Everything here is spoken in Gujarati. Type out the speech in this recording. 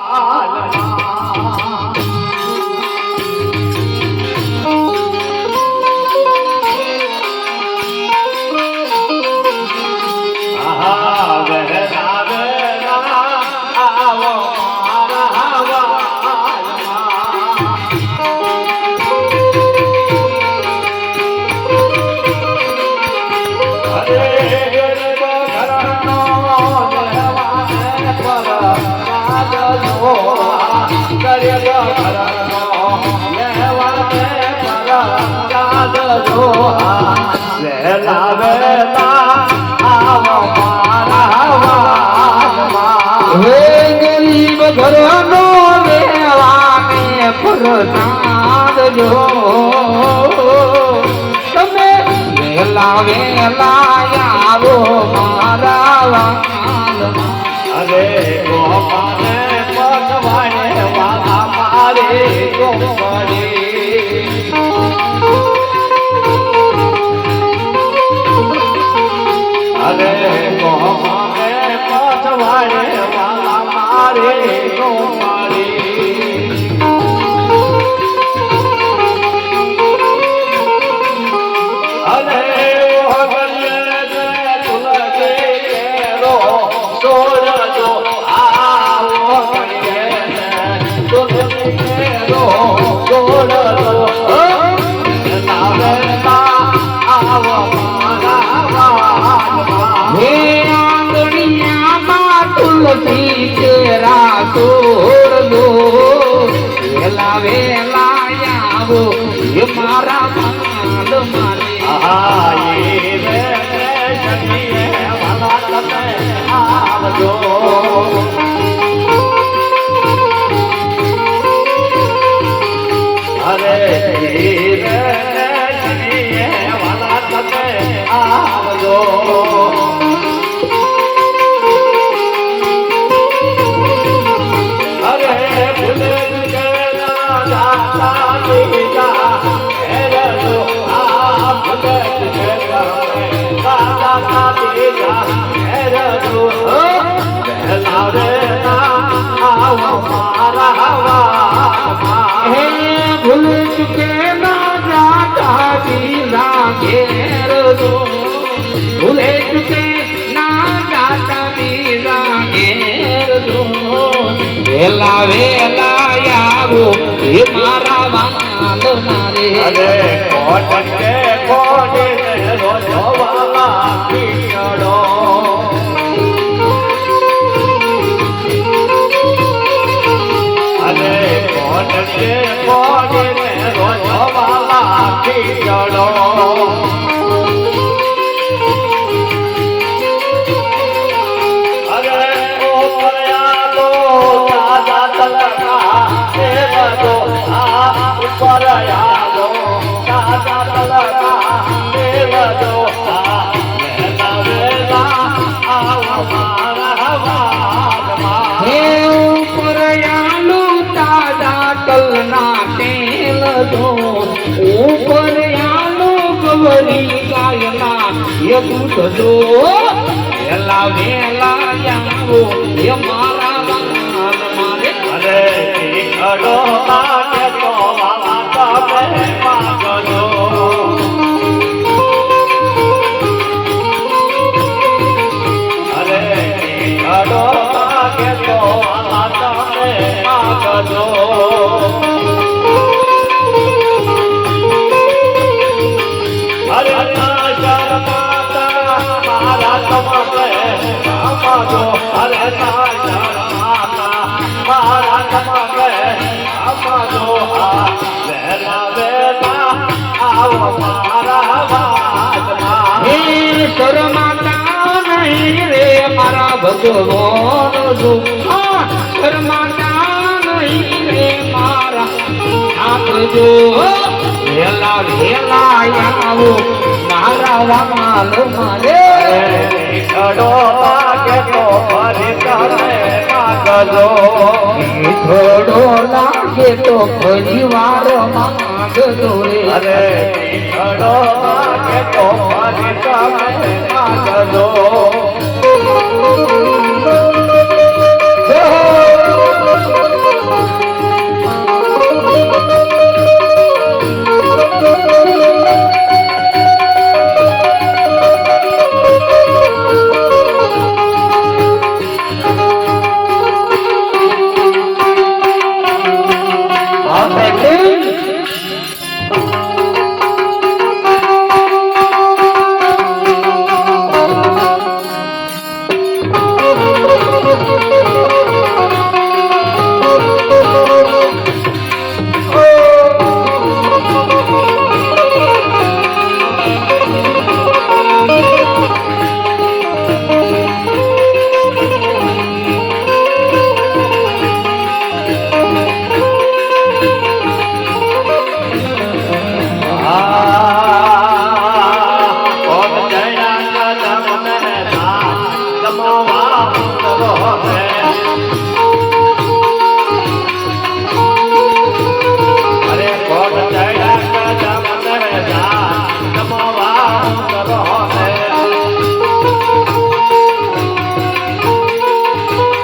આહા, ગરીબ ઘરનો લેવાને પ્રસાદ જો. તમે વેલા વેલા આવો મારા અરે ગોપાને અરે ગોપાને પગવાને વાલા મારે? કો Oh, no, તુલગે વેલા વેલા આવો મારા માલ વાલમાં. હે ભૂલ ચુકે ના જાતા દીલા ઘેર જો ભૂલે ચુકે ના જાતા દીલા ઘેર જો વેલા વેલા આવો હે મારા વાલ મારે અરે ઉપર આલુ ગવરી ગાયના એ દૂધ દો વેલા આવો એ મારા મારે અરે અડો લાગે ભગવાન શરમાતા નહીં રે મારા નાથ જો વેલા વેલા આવો મારા વામાલ મારે માગજો થોડો લાગે તો ફરી વાર માંગજો રે. અરે થોડો લાગે તો ફરી તમે માગજો. Música